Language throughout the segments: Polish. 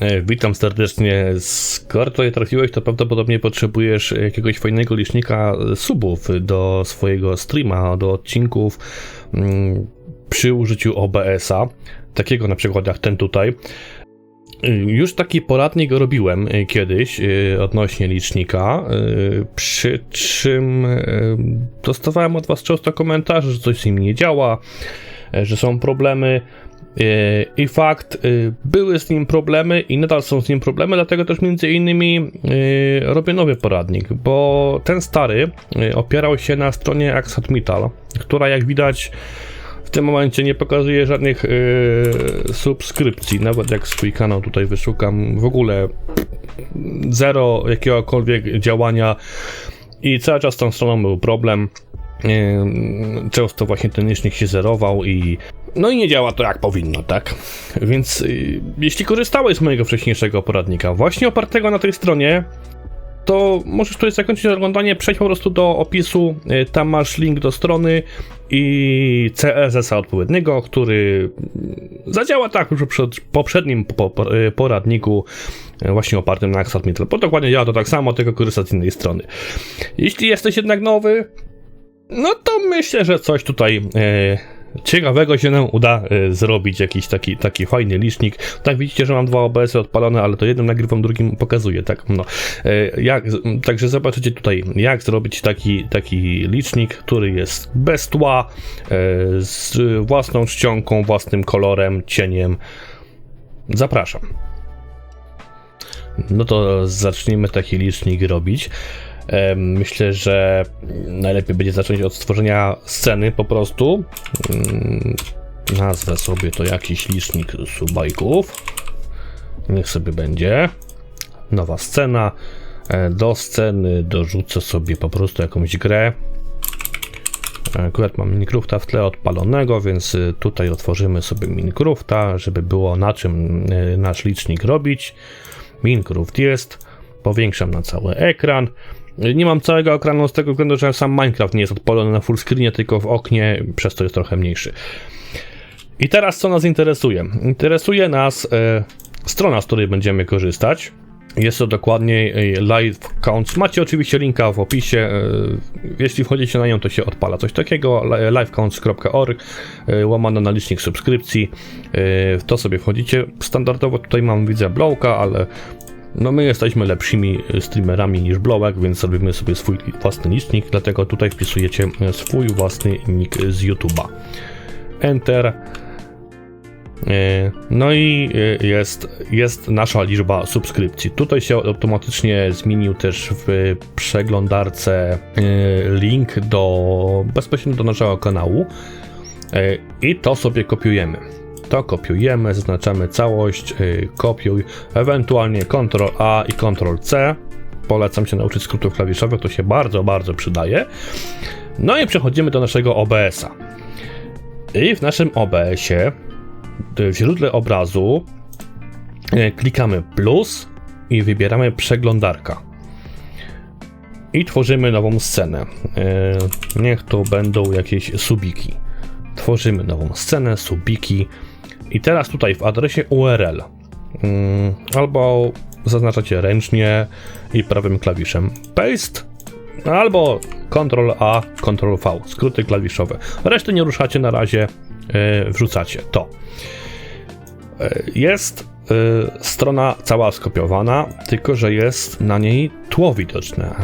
E, Witam serdecznie. Skoro tutaj trafiłeś, to prawdopodobnie potrzebujesz jakiegoś fajnego licznika subów do swojego streama, do odcinków mm, przy użyciu OBS-a, takiego na przykład jak ten tutaj. Y, Już taki poradnik robiłem kiedyś odnośnie licznika, przy czym dostawałem od Was często komentarze, że coś z nim nie działa, że są problemy. Y, I fakt, y, były z nim problemy i nadal są z nim problemy, dlatego też między innymi robię nowy poradnik, bo ten stary opierał się na stronie Axatmetal, która jak widać w tym momencie nie pokazuje żadnych subskrypcji, nawet jak swój kanał tutaj wyszukam, w ogóle zero jakiegokolwiek działania i cały czas z tą stroną był problem. Często właśnie ten licznik się zerował i no i nie działa to jak powinno, tak? Więc yy, jeśli korzystałeś z mojego wcześniejszego poradnika, właśnie opartego na tej stronie, to możesz tutaj zakończyć oglądanie, przejść po prostu do opisu, yy, tam masz link do strony i CSS-a odpowiedniego, który zadziała tak już przy poprzednim po, po, yy, poradniku właśnie opartym na Axatmetal, bo dokładnie działa to tak samo, tylko korzysta z innej strony. Jeśli jesteś jednak nowy, no to myślę, że coś tutaj e, ciekawego się nam uda e, zrobić. Jakiś taki, taki fajny licznik. Tak widzicie, że mam dwa OBS-y odpalone, ale to jednym nagrywam, drugim pokazuję, tak? No. E, jak, także zobaczycie tutaj, jak zrobić taki, taki licznik, który jest bez tła, e, z własną czcionką, własnym kolorem, cieniem. Zapraszam. No to zacznijmy taki licznik robić. Myślę, że najlepiej będzie zacząć od stworzenia sceny po prostu. Mm, Nazwę sobie to jakiś licznik subajków. Niech sobie będzie. Nowa scena. E, Do sceny dorzucę sobie po prostu jakąś grę. Akurat mam Minecrafta w tle odpalonego, więc y, tutaj otworzymy sobie Minecrafta, żeby było na czym y, nasz licznik robić. Minecraft jest. Powiększam na cały ekran. Nie mam całego ekranu z tego względu, że sam Minecraft nie jest odpalony na full screenie, tylko w oknie, przez to jest trochę mniejszy. I teraz co nas interesuje? Interesuje nas e, strona, z której będziemy korzystać. Jest to dokładnie e, Live Counts. Macie oczywiście linka w opisie. e, Jeśli wchodzicie na nią, to się odpala coś takiego. li- livecounts.org e, łamane na licznik subskrypcji. W to sobie wchodzicie. Standardowo tutaj mam widzę blowka, ale no my jesteśmy lepszymi y, streamerami niż Blowek, więc robimy sobie swój własny licznik, dlatego tutaj wpisujecie y, swój własny nick z YouTube'a. Enter. Y, No i jest, jest nasza liczba subskrypcji. Tutaj się automatycznie zmienił też w przeglądarce link do bezpośrednio do naszego kanału i to sobie kopiujemy. To kopiujemy, zaznaczamy całość, yy, kopiuj, ewentualnie Ctrl A i Ctrl C. Polecam się nauczyć skrótów klawiszowych, to się bardzo, bardzo przydaje. No i przechodzimy do naszego OBS-a. I w naszym OBS-ie w źródle obrazu yy, klikamy plus i wybieramy przeglądarka. I tworzymy nową scenę. Niech to będą jakieś subiki. Tworzymy nową scenę, subiki. I teraz tutaj w adresie URL mm, albo zaznaczacie ręcznie i prawym klawiszem paste, albo Ctrl A, Ctrl V, skróty klawiszowe. Reszty nie ruszacie na razie, yy, wrzucacie to. Yy, Jest yy, strona cała skopiowana, tylko że jest na niej tło widoczne,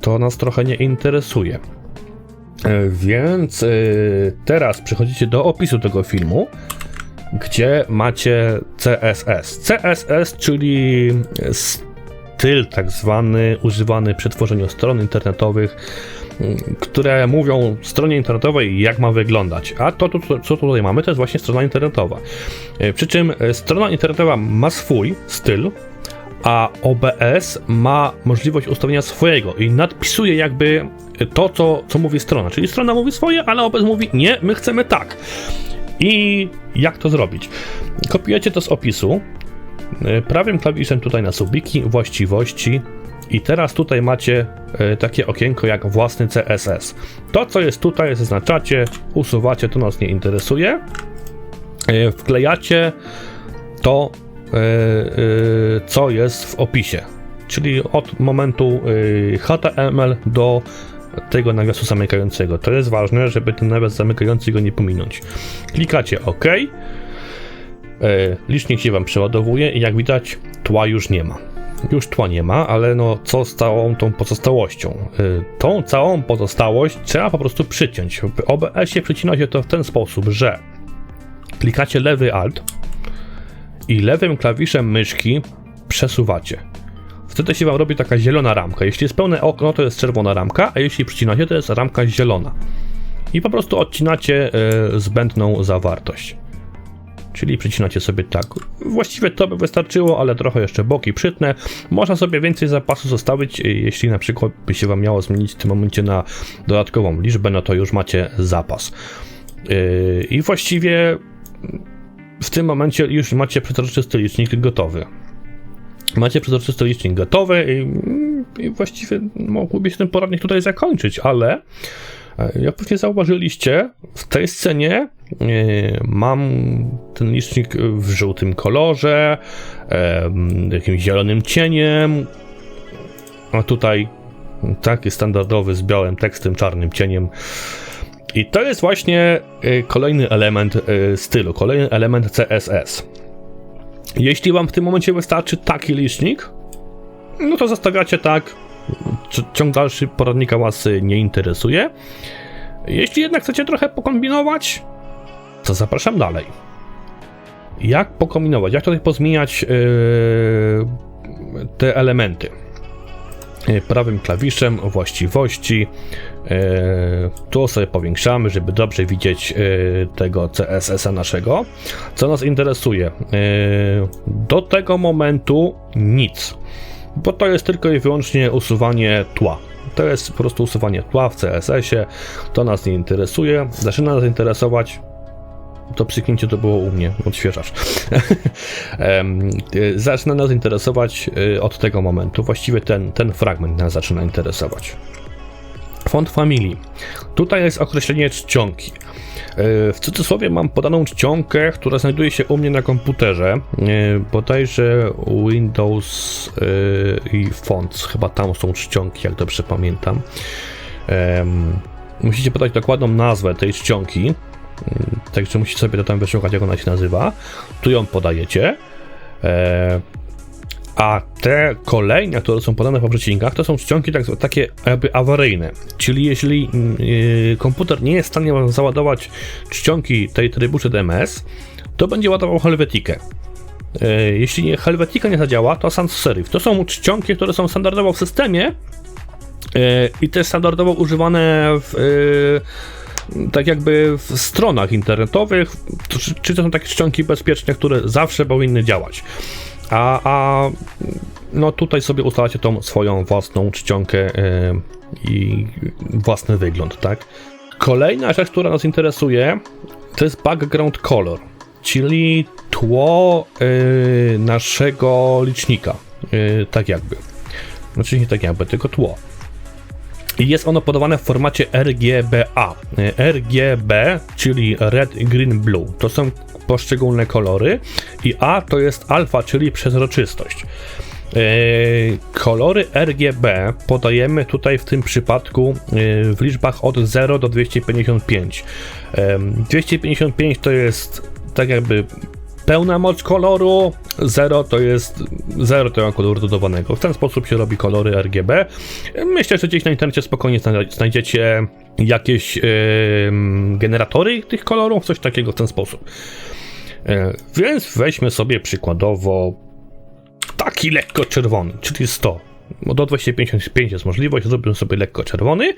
to nas trochę nie interesuje. E, Więc teraz przechodzicie do opisu tego filmu, gdzie macie CSS. CSS, czyli styl tak zwany, używany przy tworzeniu stron internetowych, mm, które mówią stronie internetowej, jak ma wyglądać. A to, to, co tutaj mamy, to jest właśnie strona internetowa. E, Przy czym e, strona internetowa ma swój styl, a OBS ma możliwość ustawienia swojego i nadpisuje jakby to, co, co mówi strona. Czyli strona mówi swoje, ale OBS mówi nie, my chcemy tak. I jak to zrobić? Kopiujecie to z opisu, y, prawym klawiszem tutaj na subiki, właściwości i teraz tutaj macie y, takie okienko jak własny CSS. To, co jest tutaj, zaznaczacie, usuwacie, to nas nie interesuje. Y, Wklejacie to co jest w opisie. Czyli od momentu HTML do tego nawiasu zamykającego. To jest ważne, żeby ten nawias zamykający go nie pominąć. Klikacie OK. Licznik się Wam przeładowuje i jak widać tła już nie ma. Już tła nie ma, ale no co z całą tą pozostałością? Tą całą pozostałość trzeba po prostu przyciąć. W OBS-ie przycina się to w ten sposób, że klikacie lewy Alt i lewym klawiszem myszki przesuwacie. Wtedy się wam robi taka zielona ramka. Jeśli jest pełne okno, to jest czerwona ramka, a jeśli przycinacie, to jest ramka zielona. I po prostu odcinacie y, zbędną zawartość. Czyli przycinacie sobie tak. Właściwie to by wystarczyło, ale trochę jeszcze boki przytnę. Można sobie więcej zapasu zostawić, e, jeśli na przykład by się wam miało zmienić w tym momencie na dodatkową liczbę, no to już macie zapas. Yy, I właściwie w tym momencie już macie przezroczysty licznik gotowy. Macie przezroczysty licznik gotowy i, i właściwie mógłby się ten poradnik tutaj zakończyć, ale e, jak pewnie zauważyliście, w tej scenie yy, mam ten licznik w żółtym kolorze, yy, jakimś zielonym cieniem, a tutaj taki standardowy z białym tekstem, czarnym cieniem. I to jest właśnie kolejny element stylu, kolejny element CSS. Jeśli wam w tym momencie wystarczy taki licznik, no to zostawiacie tak. Ciąg dalszy poradnika was y, nie interesuje. Jeśli jednak chcecie trochę pokombinować, to zapraszam dalej. Jak pokombinować? Jak tutaj pozmieniać yy, te elementy? prawym klawiszem właściwości. Tu sobie powiększamy, żeby dobrze widzieć tego CSS-a naszego. Co nas interesuje? Do tego momentu nic, bo to jest tylko i wyłącznie usuwanie tła. To jest po prostu usuwanie tła w CSS-ie. To nas nie interesuje. Zaczyna nas interesować to psyknięcie to było u mnie, odświeżasz. Zaczyna nas interesować od tego momentu, właściwie ten, ten fragment nas zaczyna interesować. Font familii. Tutaj jest określenie czcionki. Y, w cudzysłowie mam podaną czcionkę, która znajduje się u mnie na komputerze. Bodajże Windows i Fonts, chyba tam są czcionki, jak dobrze pamiętam. Musicie podać dokładną nazwę tej czcionki. Także musicie sobie to tam wyszukać, jak ona się nazywa. Tu ją podajecie. A te kolejne, które są podane po przecinkach, to są czcionki tak, takie jakby awaryjne. Czyli jeśli yy, komputer nie jest w stanie załadować czcionki tej trybu czy DMS, to będzie ładował helvetikę. Yy, jeśli nie, helvetika nie zadziała, to sans serif. To są czcionki, które są standardowo w systemie yy, i też standardowo używane w tak jakby w stronach internetowych, czy, czy to są takie czcionki bezpieczne, które zawsze powinny działać. A, a no tutaj sobie ustalacie tą swoją własną czcionkę yy, i własny wygląd, tak? Kolejna rzecz, która nas interesuje, to jest background color, czyli tło yy, naszego licznika, yy, tak jakby. Znaczy nie tak jakby, tylko tło. I jest ono podawane w formacie RGBA. RGB, czyli Red, Green, Blue, to są poszczególne kolory i A to jest alfa, czyli przezroczystość. Yy, kolory RGB podajemy tutaj w tym przypadku yy, w liczbach od 0 do 255. Yy, 255 to jest tak jakby pełna moc koloru, 0 to jest 0 to ma koloru dodawanego. W ten sposób się robi kolory RGB. Myślę, że gdzieś na internecie spokojnie znajdziecie jakieś yy, generatory tych kolorów, coś takiego w ten sposób. Yy, więc weźmy sobie przykładowo taki lekko czerwony, czyli 100. No do 255 jest możliwość, zrobię sobie lekko czerwony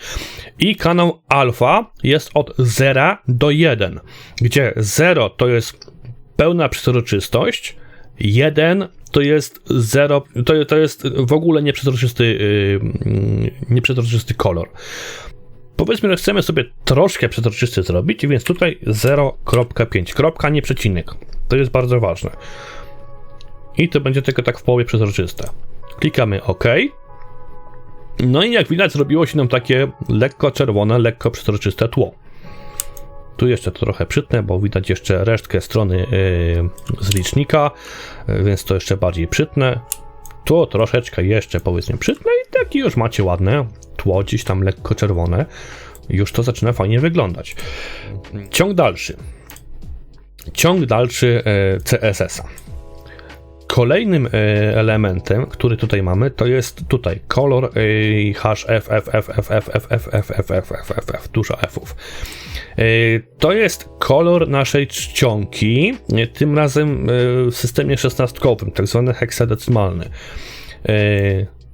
i kanał alfa jest od 0 do 1, gdzie 0 to jest pełna przezroczystość, jeden to jest zero, to, to jest w ogóle nieprzezroczysty, yy, nieprzezroczysty kolor. Powiedzmy, że chcemy sobie troszkę przezroczysty zrobić, więc tutaj 0.5, kropka, nie przecinek. To jest bardzo ważne. I to będzie tylko tak w połowie przezroczyste. Klikamy OK. No i jak widać, zrobiło się nam takie lekko czerwone, lekko przezroczyste tło. Tu jeszcze to trochę przytnę, bo widać jeszcze resztkę strony yy, z licznika, yy, więc to jeszcze bardziej przytnę. Tu troszeczkę jeszcze powiedzmy przytnę i takie już macie ładne tło, gdzieś tam lekko czerwone. Już to zaczyna fajnie wyglądać. Ciąg dalszy. Ciąg dalszy e, CSS-a. Kolejnym e, elementem, który tutaj mamy, to jest tutaj kolor e, hash dużo f'ów. E, To jest kolor naszej czcionki, e, tym razem e, w systemie szesnastkowym, tak zwany heksadecymalny. E,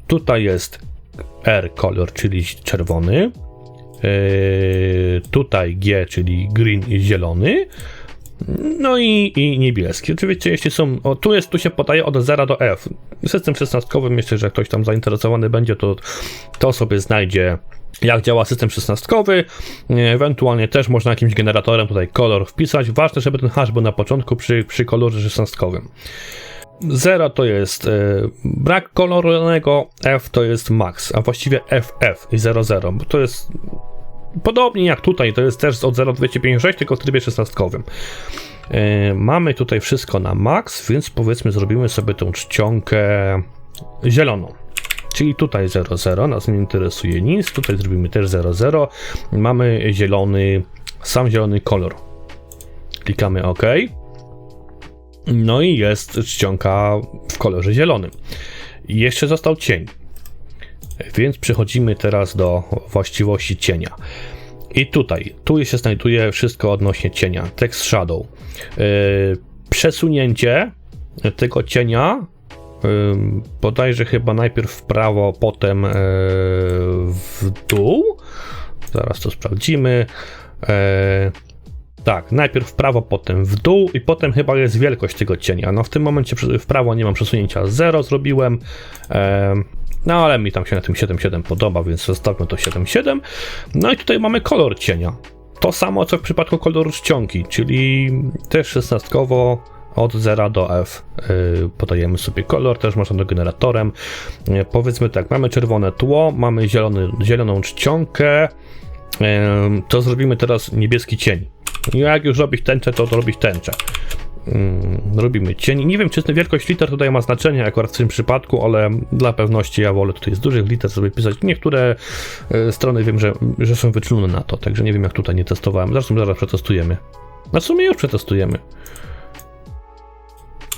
Tutaj jest R kolor, czyli czerwony. E, Tutaj G, czyli green zielony. No i, i niebieski. Oczywiście, jeśli są. O, tu jest, tu się podaje od 0 do F. System 16 myślę, że ktoś tam zainteresowany będzie, to, to sobie znajdzie. Jak działa system 16, ewentualnie też można jakimś generatorem tutaj kolor wpisać. Ważne, żeby ten hash był na początku przy, przy kolorze 16. 0 to jest e, brak kolorowego, F to jest max, a właściwie FF i 00, bo to jest Podobnie jak tutaj, to jest też od 0,256, tylko w trybie 16. Yy, mamy tutaj wszystko na max, więc powiedzmy zrobimy sobie tą czcionkę zieloną. Czyli tutaj 00, nas nie interesuje nic, tutaj zrobimy też 00. Mamy zielony, sam zielony kolor. Klikamy OK. No i jest czcionka w kolorze zielonym. Jeszcze został cień. Więc przechodzimy teraz do właściwości cienia. I tutaj, tu się znajduje wszystko odnośnie cienia. Text shadow. Yy, przesunięcie tego cienia yy, bodajże chyba najpierw w prawo, potem yy, w dół. Zaraz to sprawdzimy. Tak, najpierw w prawo, potem w dół i potem chyba jest wielkość tego cienia. No w tym momencie w prawo nie mam przesunięcia 0 zrobiłem. No ale mi tam się na tym 7.7 podoba, więc zostawmy to 7.7. No i tutaj mamy kolor cienia. To samo co w przypadku koloru czcionki, czyli też szesnastkowo od 0 do F yy, podajemy sobie kolor, też można do generatorem. Yy, powiedzmy tak, mamy czerwone tło, mamy zielony, zieloną czcionkę, yy, to zrobimy teraz niebieski cień. Jak już robić tęczę, to, to robić tęczę. Mm, robimy cień. Nie wiem, czy wielkość liter tutaj ma znaczenie akurat w tym przypadku, ale dla pewności ja wolę tutaj z dużych liter sobie pisać. Niektóre e, strony wiem, że, że są wyczulone na to, także nie wiem jak tutaj nie testowałem. Zresztą zaraz przetestujemy. Na sumie już przetestujemy.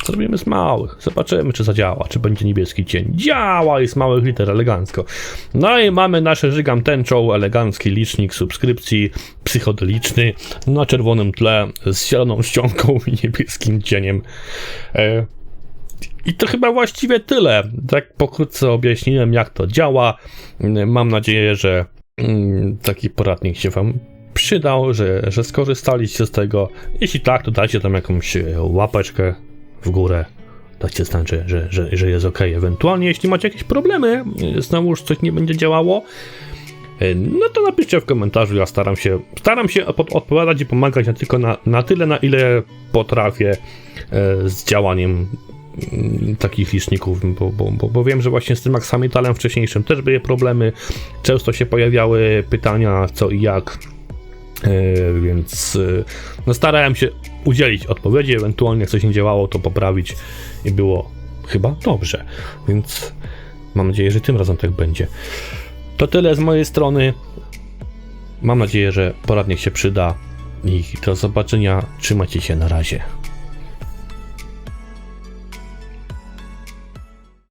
Zrobimy z małych. Zobaczymy, czy zadziała, czy będzie niebieski cień. Działa i z małych liter elegancko. No i mamy nasze żygam tęczą, elegancki licznik subskrypcji psychodeliczny na czerwonym tle z zieloną ściągą i niebieskim cieniem. E, I to chyba właściwie tyle. Tak pokrótce objaśniłem, jak to działa. Mam nadzieję, że mm, taki poradnik się Wam przydał, że, że skorzystaliście z tego. Jeśli tak, to dajcie tam jakąś e, łapeczkę w górę. Dajcie znać, że, że, że, że jest ok. Ewentualnie, jeśli macie jakieś problemy, znowuż coś nie będzie działało, no to napiszcie w komentarzu. Ja staram się, staram się odpowiadać i pomagać na tylko na, na tyle, na ile potrafię e, z działaniem mm, takich liczników, bo, bo, bo, bo wiem, że właśnie z tym Axamitalem wcześniejszym też były problemy. Często się pojawiały pytania, co i jak. E, więc e, no starałem się udzielić odpowiedzi, ewentualnie jak coś nie działało, to poprawić i było chyba dobrze. Więc mam nadzieję, że tym razem tak będzie. To tyle z mojej strony. Mam nadzieję, że poradnik się przyda i do zobaczenia. Trzymajcie się na razie.